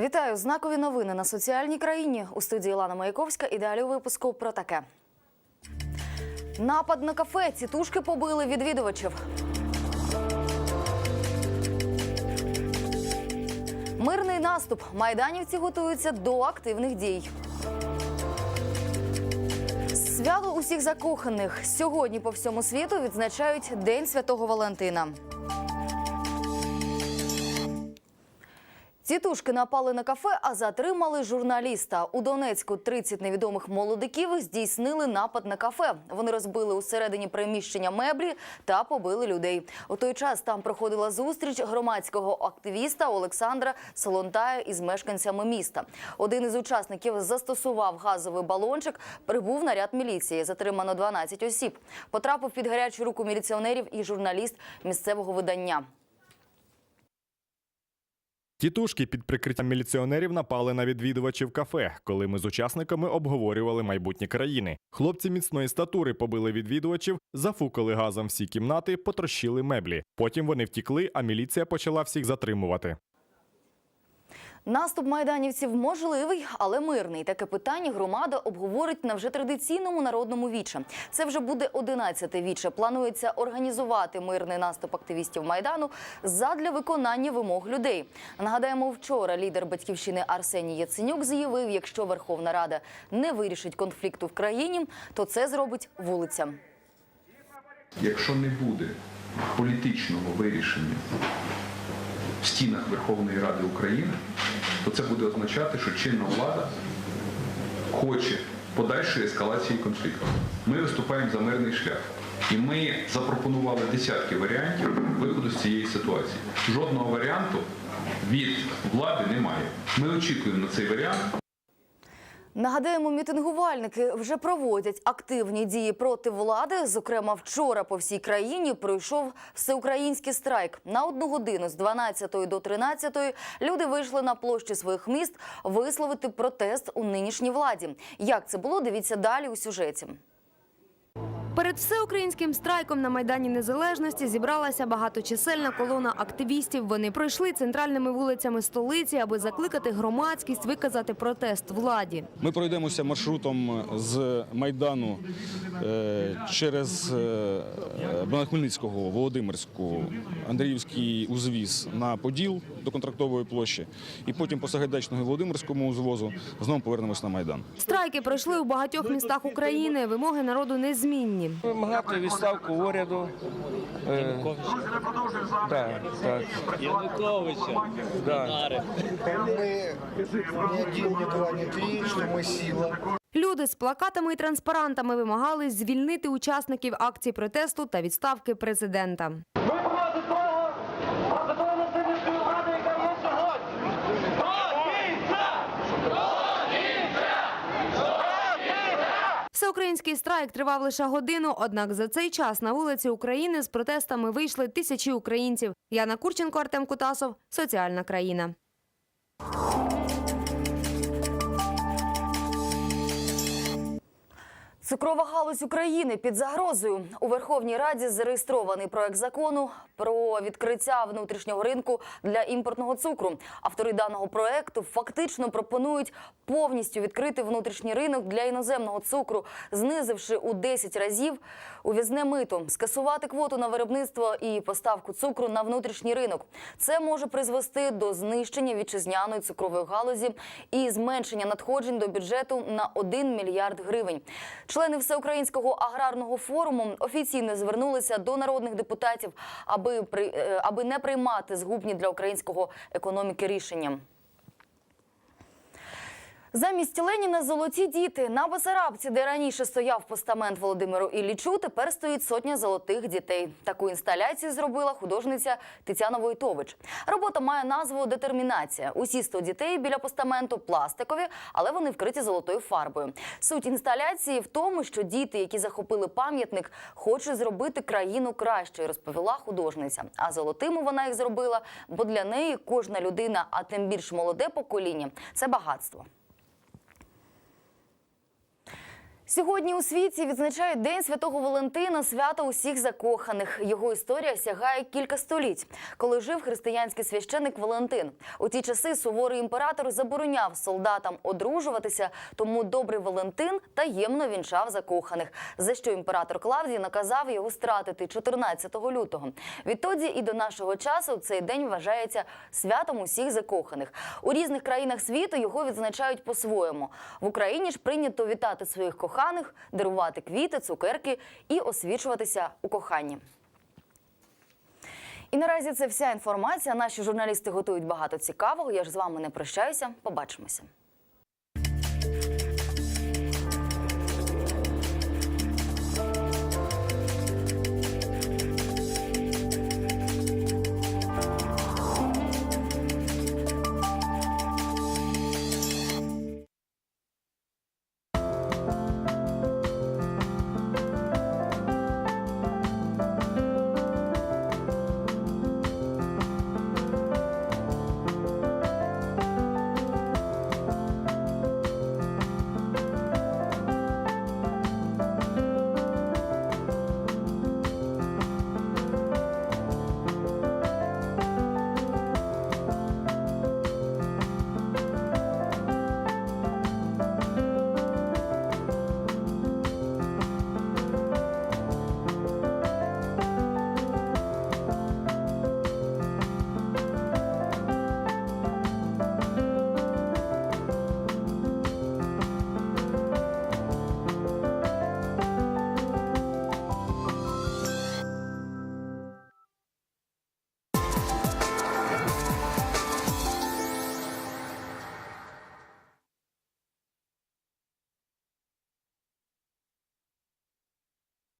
Вітаю! Знакові новини на соціальній країні. У студії Лана Маяковська і далі у випуску про таке. Напад на кафе. Тітушки побили відвідувачів. Мирний наступ. Майданівці готуються до активних дій. Свято усіх закоханих. Сьогодні по всьому світу відзначають День Святого Валентина. Тітушки напали на кафе, а затримали журналіста. У Донецьку 30 невідомих молодиків здійснили напад на кафе. Вони розбили усередині приміщення меблі та побили людей. У той час там проходила зустріч громадського активіста Олександра Солонтая із мешканцями міста. Один із учасників застосував газовий балончик. Прибув наряд міліції. Затримано 12 осіб. Потрапив під гарячу руку міліціонерів і журналіст місцевого видання. Тітушки під прикриттям міліціонерів напали на відвідувачів кафе, коли ми з учасниками обговорювали майбутні країни. Хлопці міцної статури побили відвідувачів, зафукали газом всі кімнати, потрощили меблі. Потім вони втікли, а міліція почала всіх затримувати. Наступ майданівців можливий, але мирний. Таке питання громада обговорить на вже традиційному народному віче. Це вже буде 11-те віче. Планується організувати мирний наступ активістів майдану задля виконання вимог людей. Нагадаємо, вчора лідер батьківщини Арсеній Яценюк заявив, якщо Верховна Рада не вирішить конфлікту в країні, то це зробить вулиця. Якщо не буде політичного вирішення в стінах Верховної Ради України, то це буде означати, що чинна влада хоче подальшої ескалації конфлікту. Ми виступаємо за мирний шлях. І ми запропонували десятки варіантів виходу з цієї ситуації. Жодного варіанту від влади немає. Ми очікуємо на цей варіант. Нагадаємо, мітингувальники вже проводять активні дії проти влади. Зокрема, вчора по всій країні пройшов всеукраїнський страйк. На одну годину з 12 до 13 люди вийшли на площі своїх міст висловити протест у нинішній владі. Як це було? Дивіться далі у сюжеті. Перед всеукраїнським страйком на Майдані Незалежності зібралася багаточисельна колона активістів. Вони пройшли центральними вулицями столиці, аби закликати громадськість виказати протест владі. Ми пройдемося маршрутом з Майдану е, через е, Хмельницького, Володимирську, Андріївський узвіз на Поділ до контрактової площі, і потім по Сагайдачного і Володимирському узвозу знову повернемось на Майдан. Страйки пройшли у багатьох містах України. Вимоги народу незмінні. Вимагати відставку уряду. Е, так, так, Януковича, да. Мы сила. Люди з плакатами і транспарантами вимагали звільнити учасників акцій протесту та відставки президента. Вимагати того, проти того насильницької влади, яка є сьогодні. Всеукраїнський страйк тривав лише годину, однак за цей час на вулиці України з протестами вийшли тисячі українців. Яна Курченко, Артем Кутасов, Соціальна країна. Цукрова галузь України під загрозою у Верховній Раді зареєстрований проект закону про відкриття внутрішнього ринку для імпортного цукру. Автори даного проекту фактично пропонують повністю відкрити внутрішній ринок для іноземного цукру, знизивши у 10 разів увізне мито, скасувати квоту на виробництво і поставку цукру на внутрішній ринок. Це може призвести до знищення вітчизняної цукрової галузі і зменшення надходжень до бюджету на 1 мільярд гривень. Члени всеукраїнського аграрного форуму офіційно звернулися до народних депутатів, аби при е, аби не приймати згубні для українського економіки рішення. Замість Леніна золоті діти на Басарабці, де раніше стояв постамент Володимиру Іллічу, тепер стоїть сотня золотих дітей. Таку інсталяцію зробила художниця Тетяна Войтович. Робота має назву Детермінація. Усі 100 дітей біля постаменту пластикові, але вони вкриті золотою фарбою. Суть інсталяції в тому, що діти, які захопили пам'ятник, хочуть зробити країну кращою, розповіла художниця. А золотими вона їх зробила, бо для неї кожна людина, а тим більш молоде покоління це багатство. Сьогодні у світі відзначають День Святого Валентина, свято усіх закоханих. Його історія сягає кілька століть, коли жив християнський священик Валентин. У ті часи суворий імператор забороняв солдатам одружуватися, тому добрий Валентин таємно вінчав закоханих, за що імператор Клавдій наказав його стратити 14 лютого. Відтоді і до нашого часу цей день вважається святом усіх закоханих. У різних країнах світу його відзначають по-своєму. В Україні ж прийнято вітати своїх коханих, дарувати квіти, цукерки і освічуватися у коханні. І наразі це вся інформація. Наші журналісти готують багато цікавого. Я ж з вами не прощаюся. Побачимося.